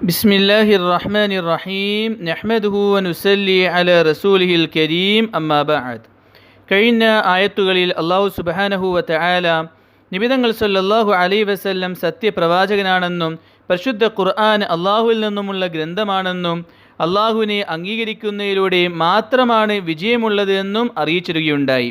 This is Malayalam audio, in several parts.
بسم الله الرحمن الرحيم نحمده ونسلي على رسوله الكريم أما بعد കഴിഞ്ഞ ആയത്തുകളിൽ അള്ളാഹു സുബാനഹു വതആല നിബിതങ്ങൾ സല്ലല്ലാഹു അലൈ വസല്ലം സത്യപ്രവാചകനാണെന്നും പരിശുദ്ധ ഖുർആൻ അള്ളാഹുവിൽ നിന്നുമുള്ള ഗ്രന്ഥമാണെന്നും അള്ളാഹുവിനെ അംഗീകരിക്കുന്നതിലൂടെ മാത്രമാണ് വിജയമുള്ളത് എന്നും അറിയിച്ചിരുകയുണ്ടായി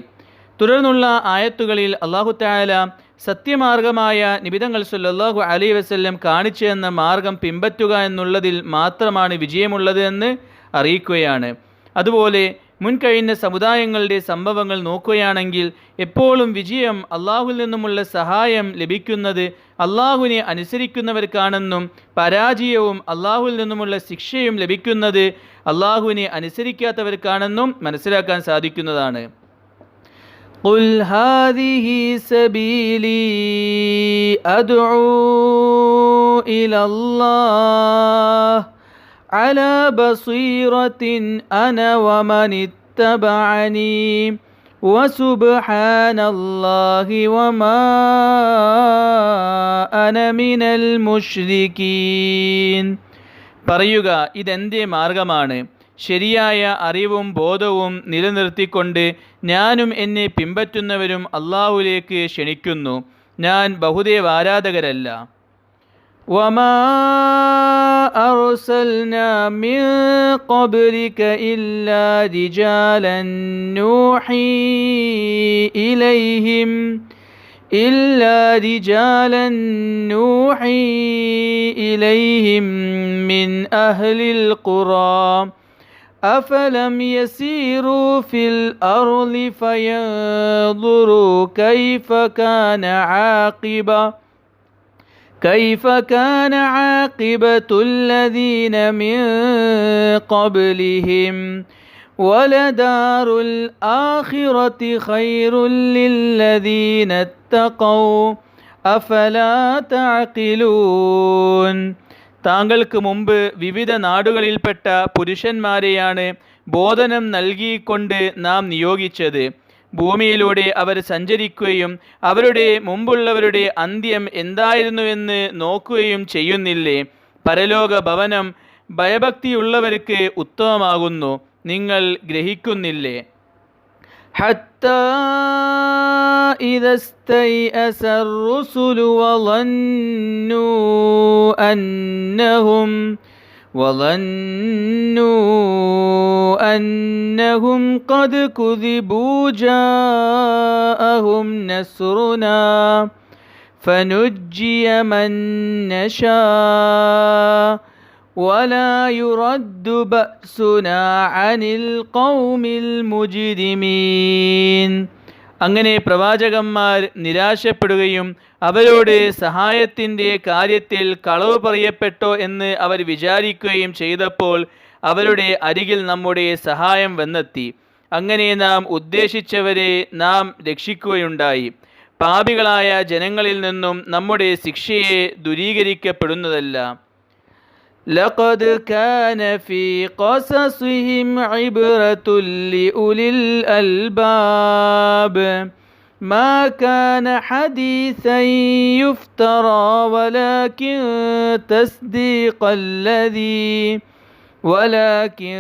തുടർന്നുള്ള ആയത്തുകളിൽ അള്ളാഹു തായാല സത്യമാർഗമായ നിബിതങ്ങൾ സുല്ലാഹു അലി വസ്ല്ലം കാണിച്ചു എന്ന മാർഗം പിൻപറ്റുക എന്നുള്ളതിൽ മാത്രമാണ് വിജയമുള്ളത് എന്ന് അറിയിക്കുകയാണ്. അതുപോലെ മുൻകഴിഞ്ഞ സമുദായങ്ങളുടെ സംഭവങ്ങൾ നോക്കുകയാണെങ്കിൽ എപ്പോഴും വിജയം അള്ളാഹുവിൽ നിന്നുമുള്ള സഹായം ലഭിക്കുന്നത് അള്ളാഹുവിനെ അനുസരിക്കുന്നവർക്കാണെന്നും പരാജയവും അള്ളാഹുവിൽ നിന്നുമുള്ള ശിക്ഷയും ലഭിക്കുന്നത് അള്ളാഹുവിനെ അനുസരിക്കാത്തവർക്കാണെന്നും മനസ്സിലാക്കാൻ സാധിക്കുന്നതാണ്. قل هذه سبيلي أدعو إلى الله على بصيرة أنا ومن اتبعني وسبحان الله وما أنا من المشركين പറയുക ഇതെൻ്റെ മാർഗമാണ് ശരിയായ അറിവും ബോധവും നിലനിർത്തിക്കൊണ്ട് ഞാനും എന്നെ പിൻപറ്റുന്നവരും അള്ളാഹുലേക്ക് ക്ഷണിക്കുന്നു ഞാൻ ബഹുദേവ് ആരാധകരല്ല وما أرسلنا من قبلك إلا رجالا نوحي إليهم إلا رجالا نوحي إليهم من أهل القرى أفلم يسيروا في الأرض فينظروا كيف كان عاقبة كيف كان عاقبة الذين من قبلهم ولدار الآخرة خير للذين اتقوا أفلا تعقلون താങ്കൾക്ക് മുമ്പ് വിവിധ നാടുകളിൽപ്പെട്ട പുരുഷന്മാരെയാണ് ബോധനം നൽകിക്കൊണ്ട് നാം നിയോഗിച്ചത് ഭൂമിയിലൂടെ അവർ സഞ്ചരിക്കുകയും അവരുടെ മുമ്പുള്ളവരുടെ അന്ത്യം എന്തായിരുന്നുവെന്ന് നോക്കുകയും ചെയ്യുന്നില്ലേ പരലോക ഭവനം ഭയഭക്തിയുള്ളവർക്ക് ഉത്തമമാകുന്നു നിങ്ങൾ ഗ്രഹിക്കുന്നില്ലേ حتى إذا استيأس الرسل وظنوا أنهم وظنوا أنهم قد كذبوا جاءهم نصرنا فنجي من نشاء ولا يرد بأسنا عن القوم المجرمين അങ്ങനെ പ്രവാചകന്മാർ നിരാശപ്പെടുകയും അവരോട് സഹായത്തിന്റെ കാര്യത്തിൽ കളവ് പറയപ്പെട്ടോ എന്ന് അവർ വിചാരിക്കുകയും ചെയ്തപ്പോൾ അവരുടെ അരികിൽ നമ്മുടെ സഹായം വന്നെത്തി. അങ്ങനെ നാം ഉദ്ദേശിച്ചവരെ നാം രക്ഷിക്കുകയുണ്ടായി. പാപികളായ ജനങ്ങളിൽ നിന്നും നമ്മുടെ ശിക്ഷയെ ദുരീകരിക്കപ്പെടുന്നതല്ല. لقد كان في قصصهم عبرة لأولي الألباب. ما كان حديثا يفترى ولكن تصديق الذي ولكن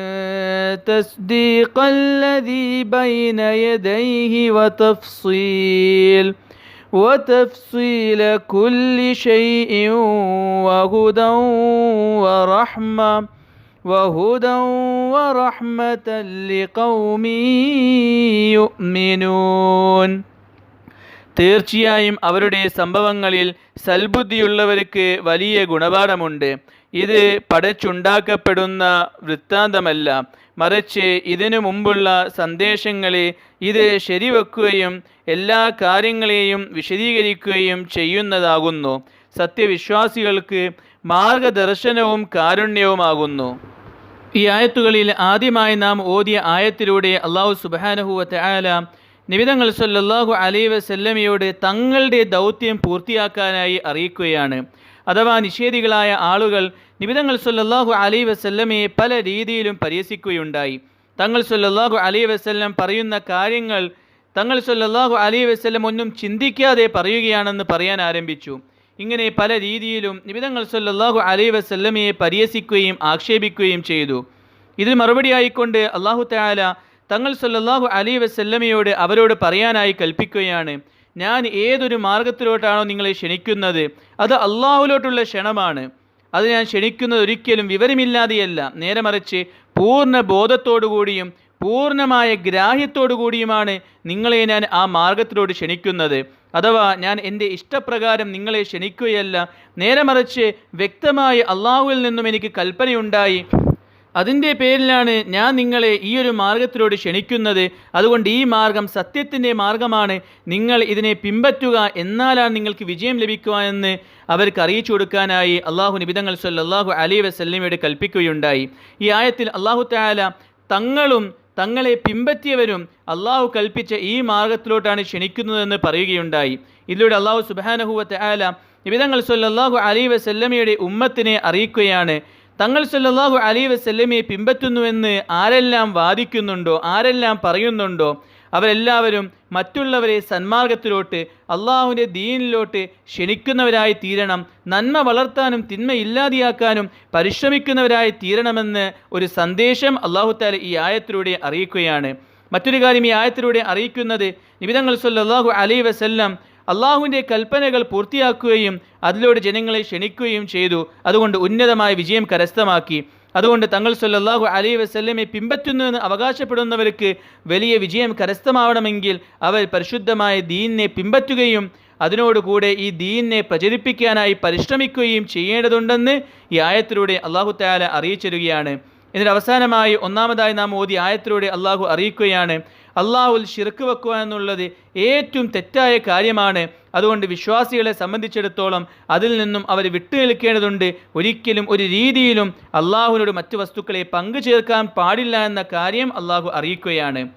تصديق الذي بين يديه وتفصيل. وتفصيل كل شيء وهدى ورحمة وهدى ورحمة لقوم يؤمنون തീർച്ചയായും അവരുടെ സംഭവങ്ങളിൽ സൽബുദ്ധിയുള്ളവർക്ക് വലിയ ഗുണപാഠമുണ്ട് ഇത് പടച്ചുണ്ടാക്കപ്പെടുന്ന വൃത്താന്തമല്ല. മറിച്ച് ഇതിനു മുമ്പുള്ള സന്ദേശങ്ങളെ ഇത് ശരിവെക്കുകയും എല്ലാ കാര്യങ്ങളെയും വിശദീകരിക്കുകയും ചെയ്യുന്നതാകുന്നു. സത്യവിശ്വാസികൾക്ക് മാർഗദർശനവും കാരുണ്യവുമാകുന്നു. ഈ ആയത്തുകളിൽ ആദ്യമായി നാം ഓതിയ ആയത്തിലൂടെ അള്ളാഹു സുബാനഹുവത്തെ ആല നിബിതങ്ങൾ സല്ലല്ലാഹു അലൈ വസല്ലമയോട് തങ്ങളുടെ ദൗത്യം പൂർത്തിയാക്കാനായി അറിയിക്കുകയാണ്. അഥവാ നിഷേധികളായ ആളുകൾ നിബിതങ്ങൾ സല്ലാഹു അലൈ വസല്ലമയെ പല രീതിയിലും പരിഹസിക്കുകയുണ്ടായി. തങ്ങൾ സല്ലാഹു അലൈ വസ്ല്ലം പറയുന്ന കാര്യങ്ങൾ തങ്ങൾ സല്ലാഹു അലൈ വസ്ല്ലം ഒന്നും ചിന്തിക്കാതെ പറയുകയാണെന്ന് പറയാൻ ആരംഭിച്ചു. ഇങ്ങനെ പല രീതിയിലും നിബിതങ്ങൾ സല്ലാഹു അലൈഹി വസല്ലമയെ പരിഹസിക്കുകയും ആക്ഷേപിക്കുകയും ചെയ്തു. ഇതിന് മറുപടിയായിക്കൊണ്ട് അള്ളാഹു തയാല തങ്ങൾ സല്ലാഹു അലൈഹി വസല്ലമയോട് അവരോട് പറയാനായി കൽപ്പിക്കുകയാണ്. ഞാൻ ഏതൊരു മാർഗത്തിലോട്ടാണോ നിങ്ങളെ ക്ഷണിക്കുന്നത്? അത് അള്ളാഹുലോട്ടുള്ള ക്ഷണമാണ്. അത് ഞാൻ ക്ഷണിക്കുന്നത് ഒരിക്കലും വിവരമില്ലാതെയല്ല. നേരെ മറിച്ച് പൂർണ ബോധത്തോടുകൂടിയും പൂർണമായ ഗ്രാഹ്യത്തോടു കൂടിയുമാണ് നിങ്ങളെ ഞാൻ ആ മാർഗത്തിലോട് ക്ഷണിക്കുന്നത്. അഥവാ ഞാൻ എന്റെ ഇഷ്ടപ്രകാരം നിങ്ങളെ ക്ഷണിക്കുകയല്ല. നേരെ മറിച്ച് വ്യക്തമായി അള്ളാഹുവിൽ നിന്നും എനിക്ക് കൽപ്പനയുണ്ടായി. അതിന്റെ പേരിലാണ് ഞാൻ നിങ്ങളെ ഈ ഒരു മാർഗത്തിലൂടെ ക്ഷണിക്കുന്നത്. അതുകൊണ്ട് ഈ മാർഗം സത്യത്തിന്റെ മാർഗമാണ്. നിങ്ങൾ ഇതിനെ പിൻപറ്റുക എന്നാലാണ് നിങ്ങൾക്ക് വിജയം ലഭിക്കുക എന്ന് അവർക്ക് അറിയിച്ചു കൊടുക്കാനായി അള്ളാഹു നിബിതങ്ങൾ സല്ലാഹു അലി വസല്ലമയോട് കൽപ്പിക്കുകയുണ്ടായി. ഈ ആയത്തിൽ അള്ളാഹു താല തങ്ങളും തങ്ങളെ പിൻപറ്റിയവരും അള്ളാഹു കൽപ്പിച്ച ഈ മാർഗത്തിലോട്ടാണ് ക്ഷണിക്കുന്നതെന്ന് പറയുകയുണ്ടായി. ഇതിലൂടെ അള്ളാഹു സുബാനഹുവ ആല നിബിതങ്ങൾ സല്ലാഹു അലി വസല്ലമയുടെ ഉമ്മത്തിനെ അറിയിക്കുകയാണ്. തങ്ങൾ സല്ലാഹു അലി വസല്ലമയെ പിൻപറ്റുന്നുവെന്ന് ആരെല്ലാം വാദിക്കുന്നുണ്ടോ ആരെല്ലാം പറയുന്നുണ്ടോ അവരെല്ലാവരും മറ്റുള്ളവരെ സന്മാർഗത്തിലോട്ട് അള്ളാഹുവിന്റെ ദീനിലോട്ട് ക്ഷണിക്കുന്നവരായി തീരണം നന്മ വളർത്താനും തിന്മ ഇല്ലാതെയാക്കാനും പരിശ്രമിക്കുന്നവരായി തീരണമെന്ന് ഒരു സന്ദേശം അള്ളാഹു താല ഈ ആയത്തിലൂടെ അറിയിക്കുകയാണ്. മറ്റൊരു കാര്യം ഈ ആയത്തിലൂടെ അറിയിക്കുന്നത് നിബിതങ്ങൾ സല്ലാഹു അലൈഹി വസല്ലം അള്ളാഹുവിന്റെ കൽപ്പനകൾ പൂർത്തിയാക്കുകയും അതിലൂടെ ജനങ്ങളെ ക്ഷണിക്കുകയും ചെയ്തു. അതുകൊണ്ട് ഉന്നതമായ വിജയം കരസ്ഥമാക്കി. അതുകൊണ്ട് തങ്ങൾ സല്ലാഹു അലൈഹി വസ്ല്ലമെ പിൻപറ്റുന്നുവെന്ന് അവകാശപ്പെടുന്നവർക്ക് വലിയ വിജയം കരസ്ഥമാവണമെങ്കിൽ അവർ പരിശുദ്ധമായ ദീനിനെ പിൻപറ്റുകയും അതിനോടുകൂടെ ഈ ദീനിനെ പ്രചരിപ്പിക്കാനായി പരിശ്രമിക്കുകയും ചെയ്യേണ്ടതുണ്ടെന്ന് ഈ ആയത്തിലൂടെ അള്ളാഹു താല അറിയിച്ചിരുകയാണ് ഇതിന് അവസാനമായി ഒന്നാമതായി നാം ഓതി ആയത്തിലൂടെ അള്ളാഹു അറിയിക്കുകയാണ്. അള്ളാഹുൽ ഷിർക്ക് വെക്കുക എന്നുള്ളത് ഏറ്റവും തെറ്റായ കാര്യമാണ്. അതുകൊണ്ട് വിശ്വാസികളെ സംബന്ധിച്ചിടത്തോളം അതിൽ നിന്നും അവർ വിട്ടുനിൽക്കേണ്ടതുണ്ട് ഒരിക്കലും ഒരു രീതിയിലും അള്ളാഹുവിനോട് മറ്റു വസ്തുക്കളെ പങ്കു ചേർക്കാൻ പാടില്ല എന്ന കാര്യം അള്ളാഹു അറിയിക്കുകയാണ്.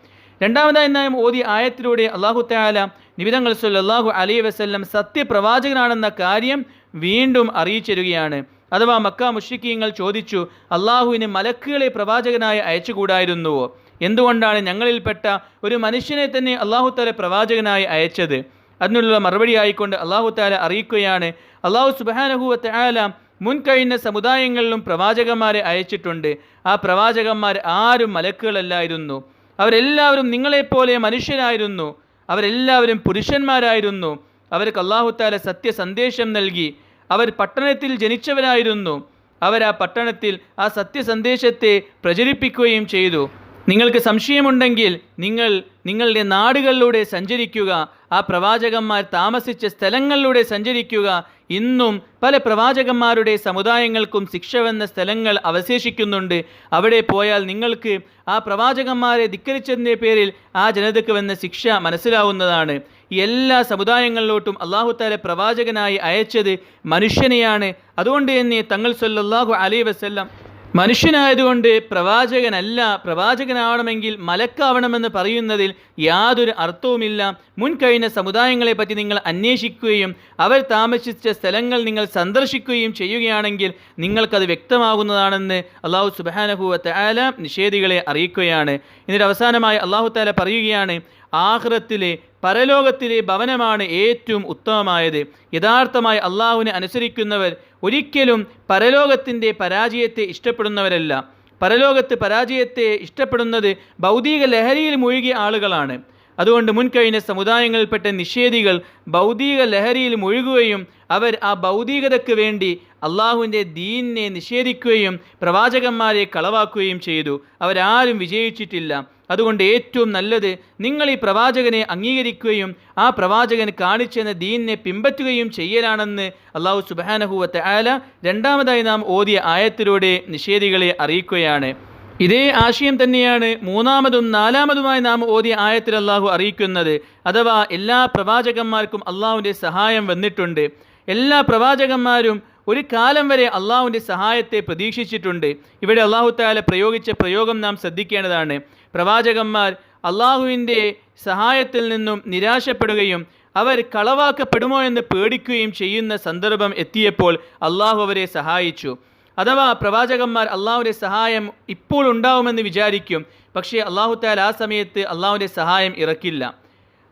രണ്ടാമതായി നാം ഓതി ആയത്തിലൂടെ അള്ളാഹു താല നിബിതങ്ങൾ അള്ളാഹു അലൈഹി വസ്ല്ലം സത്യപ്രവാചകനാണെന്ന കാര്യം വീണ്ടും അറിയിച്ചിരുകയാണ്. അഥവാ മക്ക മുഷിക്കീങ്ങൾ ചോദിച്ചു അള്ളാഹുവിന് മലക്കുകളെ പ്രവാചകനായി അയച്ചുകൂടായിരുന്നുവോ? എന്തുകൊണ്ടാണ് ഞങ്ങളിൽപ്പെട്ട ഒരു മനുഷ്യനെ തന്നെ അള്ളാഹു താല പ്രവാചകനായി അയച്ചത്? അതിനുള്ള മറുപടി ആയിക്കൊണ്ട് അള്ളാഹു താല അറിയിക്കുകയാണ് അള്ളാഹു സുബാനഹുല മുൻ മുൻകഴിഞ്ഞ സമുദായങ്ങളിലും പ്രവാചകന്മാരെ അയച്ചിട്ടുണ്ട്. ആ പ്രവാചകന്മാർ ആരും മലക്കുകളല്ലായിരുന്നു. അവരെല്ലാവരും നിങ്ങളെപ്പോലെ മനുഷ്യരായിരുന്നു. അവരെല്ലാവരും പുരുഷന്മാരായിരുന്നു. അവർക്ക് അള്ളാഹു താല സത്യസന്ദേശം നൽകി. അവർ പട്ടണത്തിൽ ജനിച്ചവരായിരുന്നു. അവർ ആ പട്ടണത്തിൽ ആ സത്യസന്ദേശത്തെ പ്രചരിപ്പിക്കുകയും ചെയ്തു. നിങ്ങൾക്ക് സംശയമുണ്ടെങ്കിൽ നിങ്ങൾ നിങ്ങളുടെ നാടുകളിലൂടെ സഞ്ചരിക്കുക ആ പ്രവാചകന്മാർ താമസിച്ച സ്ഥലങ്ങളിലൂടെ സഞ്ചരിക്കുക. ഇന്നും പല പ്രവാചകന്മാരുടെ സമുദായങ്ങൾക്കും ശിക്ഷ വന്ന സ്ഥലങ്ങൾ അവശേഷിക്കുന്നുണ്ട്. അവിടെ പോയാൽ നിങ്ങൾക്ക് ആ പ്രവാചകന്മാരെ ധിക്കരിച്ചതിന്റെ പേരിൽ ആ ജനതയ്ക്ക് വന്ന ശിക്ഷ മനസ്സിലാവുന്നതാണ്. എല്ലാ സമുദായങ്ങളിലോട്ടും അള്ളാഹു താല പ്രവാചകനായി അയച്ചത് മനുഷ്യനെയാണ്. അതുകൊണ്ട് തന്നെ തങ്ങൾ സല്ലല്ലാഹു അലൈ വസല്ലം മനുഷ്യനായതുകൊണ്ട് പ്രവാചകനല്ല പ്രവാചകനാവണമെങ്കിൽ മലക്കാവണമെന്ന് പറയുന്നതിൽ യാതൊരു അർത്ഥവുമില്ല. മുൻകഴിഞ്ഞ സമുദായങ്ങളെ പറ്റി നിങ്ങൾ അന്വേഷിക്കുകയും അവർ താമസിച്ച സ്ഥലങ്ങൾ നിങ്ങൾ സന്ദർശിക്കുകയും ചെയ്യുകയാണെങ്കിൽ നിങ്ങൾക്കത് വ്യക്തമാകുന്നതാണെന്ന് അള്ളാഹു സുബാനഹുവ തആല നിഷേധികളെ അറിയിക്കുകയാണ്. എന്നിട്ട് അവസാനമായി അള്ളാഹു താല പറയുകയാണ് ആഹ്റത്തിലെ പരലോകത്തിലെ ഭവനമാണ് ഏറ്റവും ഉത്തമമായത്. യഥാർത്ഥമായി അള്ളാഹുവിനെ അനുസരിക്കുന്നവർ ഒരിക്കലും പരലോകത്തിന്റെ പരാജയത്തെ ഇഷ്ടപ്പെടുന്നവരല്ല. പരലോകത്ത് പരാജയത്തെ ഇഷ്ടപ്പെടുന്നത് ഭൗതിക ലഹരിയിൽ മുഴുകിയ ആളുകളാണ്. അതുകൊണ്ട് മുൻകഴിഞ്ഞ സമുദായങ്ങളിൽപ്പെട്ട നിഷേധികൾ ഭൗതിക ലഹരിയിൽ മുഴുകുകയും അവർ ആ ഭൗതികതയ്ക്ക് വേണ്ടി അള്ളാഹുവിന്റെ ദീനിനെ നിഷേധിക്കുകയും പ്രവാചകന്മാരെ കളവാക്കുകയും ചെയ്തു. അവരാരും വിജയിച്ചിട്ടില്ല. അതുകൊണ്ട് ഏറ്റവും നല്ലത് നിങ്ങൾ ഈ പ്രവാചകനെ അംഗീകരിക്കുകയും ആ പ്രവാചകൻ കാണിച്ചെന്ന ദീനിനെ പിൻപറ്റുകയും ചെയ്യലാണെന്ന് അള്ളാഹു സുബാനഹുവത്തെ ആല രണ്ടാമതായി നാം ഓതിയ ആയത്തിലൂടെ നിഷേധികളെ അറിയിക്കുകയാണ്. ഇതേ ആശയം തന്നെയാണ് മൂന്നാമതും നാലാമതുമായി നാം ഓതിയ ആയത്തിൽ അള്ളാഹു അറിയിക്കുന്നത്. അഥവാ എല്ലാ പ്രവാചകന്മാർക്കും അള്ളാഹുവിന്റെ സഹായം വന്നിട്ടുണ്ട്. എല്ലാ പ്രവാചകന്മാരും ഒരു കാലം വരെ അള്ളാഹുവിന്റെ സഹായത്തെ പ്രതീക്ഷിച്ചിട്ടുണ്ട്. ഇവിടെ അള്ളാഹു താല പ്രയോഗിച്ച പ്രയോഗം നാം ശ്രദ്ധിക്കേണ്ടതാണ്. പ്രവാചകന്മാർ അള്ളാഹുവിന്റെ സഹായത്തിൽ നിന്നും നിരാശപ്പെടുകയും അവർ കളവാക്കപ്പെടുമോ എന്ന് പേടിക്കുകയും ചെയ്യുന്ന സന്ദർഭം എത്തിയപ്പോൾ അള്ളാഹു അവരെ സഹായിച്ചു. അഥവാ പ്രവാചകന്മാർ അള്ളാഹുവിന്റെ സഹായം ഇപ്പോൾ ഉണ്ടാവുമെന്ന് വിചാരിക്കും പക്ഷേ അള്ളാഹു താൽ ആ സമയത്ത് അള്ളാഹുവിന്റെ സഹായം ഇറക്കില്ല.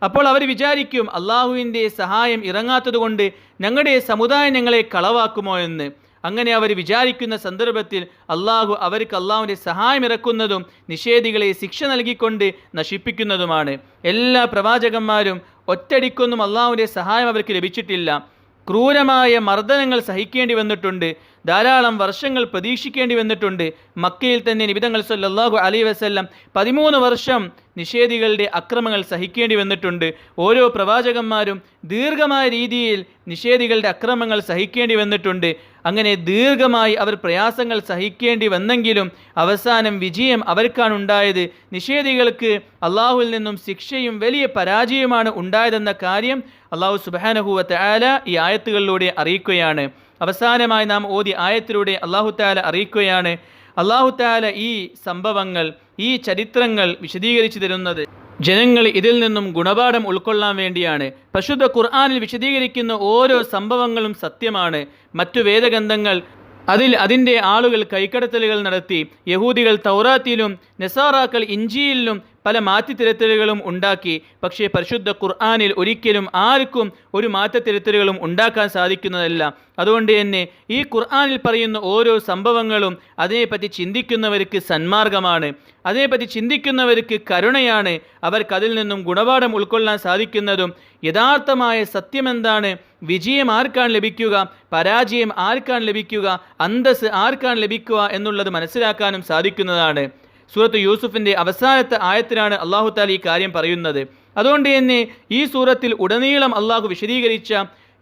അപ്പോൾ അവർ വിചാരിക്കും അള്ളാഹുവിന്റെ സഹായം ഇറങ്ങാത്തതുകൊണ്ട് ഞങ്ങളുടെ സമുദായം ഞങ്ങളെ കളവാക്കുമോ എന്ന്. അങ്ങനെ അവർ വിചാരിക്കുന്ന സന്ദർഭത്തിൽ അള്ളാഹു അവർക്ക് അള്ളാഹുവിന്റെ സഹായം ഇറക്കുന്നതും നിഷേധികളെ ശിക്ഷ നൽകിക്കൊണ്ട് നശിപ്പിക്കുന്നതുമാണ്. എല്ലാ പ്രവാചകന്മാരും ഒറ്റടിക്കൊന്നും അള്ളാഹുവിന്റെ സഹായം അവർക്ക് ലഭിച്ചിട്ടില്ല. ക്രൂരമായ മർദ്ദനങ്ങൾ സഹിക്കേണ്ടി വന്നിട്ടുണ്ട്. ധാരാളം വർഷങ്ങൾ പ്രതീക്ഷിക്കേണ്ടി വന്നിട്ടുണ്ട്. മക്കയിൽ തന്നെ നിബിതങ്ങൾ സല്ലാഹു അലൈ വസ്ല്ലാം പതിമൂന്ന് വർഷം നിഷേധികളുടെ അക്രമങ്ങൾ സഹിക്കേണ്ടി വന്നിട്ടുണ്ട്. ഓരോ പ്രവാചകന്മാരും ദീർഘമായ രീതിയിൽ നിഷേധികളുടെ അക്രമങ്ങൾ സഹിക്കേണ്ടി വന്നിട്ടുണ്ട്. അങ്ങനെ ദീർഘമായി അവർ പ്രയാസങ്ങൾ സഹിക്കേണ്ടി വന്നെങ്കിലും അവസാനം വിജയം അവർക്കാണ് ഉണ്ടായത്. നിഷേധികൾക്ക് അള്ളാഹുവിൽ നിന്നും ശിക്ഷയും വലിയ പരാജയമാണ് ഉണ്ടായതെന്ന കാര്യം അള്ളാഹു സുബാനഹുവത്ത് ആല ഈ ആയത്തുകളിലൂടെ അറിയിക്കുകയാണ്. അവസാനമായി നാം ഓതി ആയത്തിലൂടെ അള്ളാഹു താല അറിയിക്കുകയാണ്. അള്ളാഹു താല ഈ സംഭവങ്ങൾ ഈ ചരിത്രങ്ങൾ വിശദീകരിച്ചു തരുന്നത് ജനങ്ങൾ ഇതിൽ നിന്നും ഗുണപാഠം ഉൾക്കൊള്ളാൻ വേണ്ടിയാണ്. പരിശുദ്ധ ഖുർആാനിൽ വിശദീകരിക്കുന്ന ഓരോ സംഭവങ്ങളും സത്യമാണ്. മറ്റു വേദഗ്രന്ഥങ്ങൾ അതിൽ അതിന്റെ ആളുകൾ കൈക്കടത്തലുകൾ നടത്തി. യഹൂദികൾ തൗറാത്തിലും നെസാറാക്കൾ ഇഞ്ചിയിലും പല മാറ്റിത്തിരുത്തലുകളും ഉണ്ടാക്കി. പക്ഷേ പരിശുദ്ധ ഖുർആാനിൽ ഒരിക്കലും ആർക്കും ഒരു മാറ്റത്തിരുത്തലുകളും ഉണ്ടാക്കാൻ സാധിക്കുന്നതല്ല. അതുകൊണ്ട് തന്നെ ഈ ഖുർആാനിൽ പറയുന്ന ഓരോ സംഭവങ്ങളും അതിനെപ്പറ്റി ചിന്തിക്കുന്നവർക്ക് സന്മാർഗമാണ്. അതിനെപ്പറ്റി ചിന്തിക്കുന്നവർക്ക് കരുണയാണ്. അവർക്കതിൽ നിന്നും ഗുണപാഠം ഉൾക്കൊള്ളാൻ സാധിക്കുന്നതും യഥാർത്ഥമായ സത്യമെന്താണ്? വിജയം ആർക്കാണ് ലഭിക്കുക? പരാജയം ആർക്കാണ് ലഭിക്കുക? അന്തസ് ആർക്കാണ് ലഭിക്കുക എന്നുള്ളത് മനസ്സിലാക്കാനും സാധിക്കുന്നതാണ്. സൂറത്ത് യൂസുഫിന്റെ അവസാനത്തെ ആയത്തിലാണ് അള്ളാഹു താല ഈ കാര്യം പറയുന്നത്. അതുകൊണ്ട് തന്നെ ഈ സൂറത്തിൽ ഉടനീളം അള്ളാഹു വിശദീകരിച്ച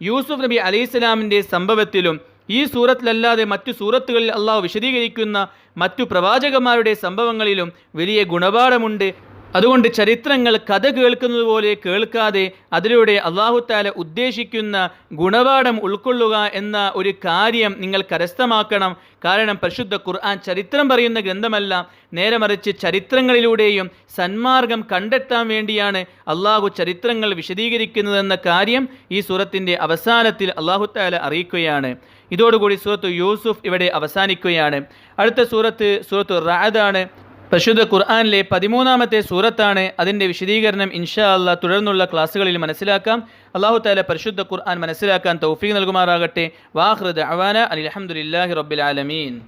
യൂസുഫ് നബി അലൈഹിസ്സലാമിന്റെ സംഭവത്തിലും ഈ സൂറത്തിലല്ലാതെ മറ്റു സൂറത്തുകളിൽ അള്ളാഹു വിശദീകരിക്കുന്ന മറ്റു പ്രവാചകന്മാരുടെ സംഭവങ്ങളിലും വലിയ ഗുണപാഠമുണ്ട്. അതുകൊണ്ട് ചരിത്രങ്ങൾ കഥ കേൾക്കുന്നത് പോലെ കേൾക്കാതെ അതിലൂടെ അള്ളാഹുത്താല ഉദ്ദേശിക്കുന്ന ഗുണപാഠം ഉൾക്കൊള്ളുക എന്ന ഒരു കാര്യം നിങ്ങൾ കരസ്ഥമാക്കണം. കാരണം പരിശുദ്ധ ഖുർആൻ ചരിത്രം പറയുന്ന ഗ്രന്ഥമല്ല. നേരെ മറിച്ച് ചരിത്രങ്ങളിലൂടെയും സന്മാർഗം കണ്ടെത്താൻ വേണ്ടിയാണ് അള്ളാഹു ചരിത്രങ്ങൾ വിശദീകരിക്കുന്നതെന്ന കാര്യം ഈ സൂറത്തിന്റെ അവസാനത്തിൽ അള്ളാഹുത്താല അറിയിക്കുകയാണ്. ഇതോടുകൂടി സൂറത്ത് യൂസുഫ് ഇവിടെ അവസാനിക്കുകയാണ്. അടുത്ത സൂറത്ത് സൂറത്ത് റാദാണ് പരിശുദ്ധ ഖുർആാനിലെ പതിമൂന്നാമത്തെ സൂറത്താണ് അതിന്റെ വിശദീകരണം ഇൻഷാ അല്ല തുടർന്നുള്ള ക്ലാസ്സുകളിൽ മനസ്സിലാക്കാം. അള്ളാഹു താല പരിശുദ്ധ ഖുർആൻ മനസ്സിലാക്കാൻ തൗഫീഖ് നൽകുമാറാകട്ടെ. വാഹൃദ് അവാന അലി അലഹമുല്ലാഹി റബ്ബിൽ ആലമീൻ.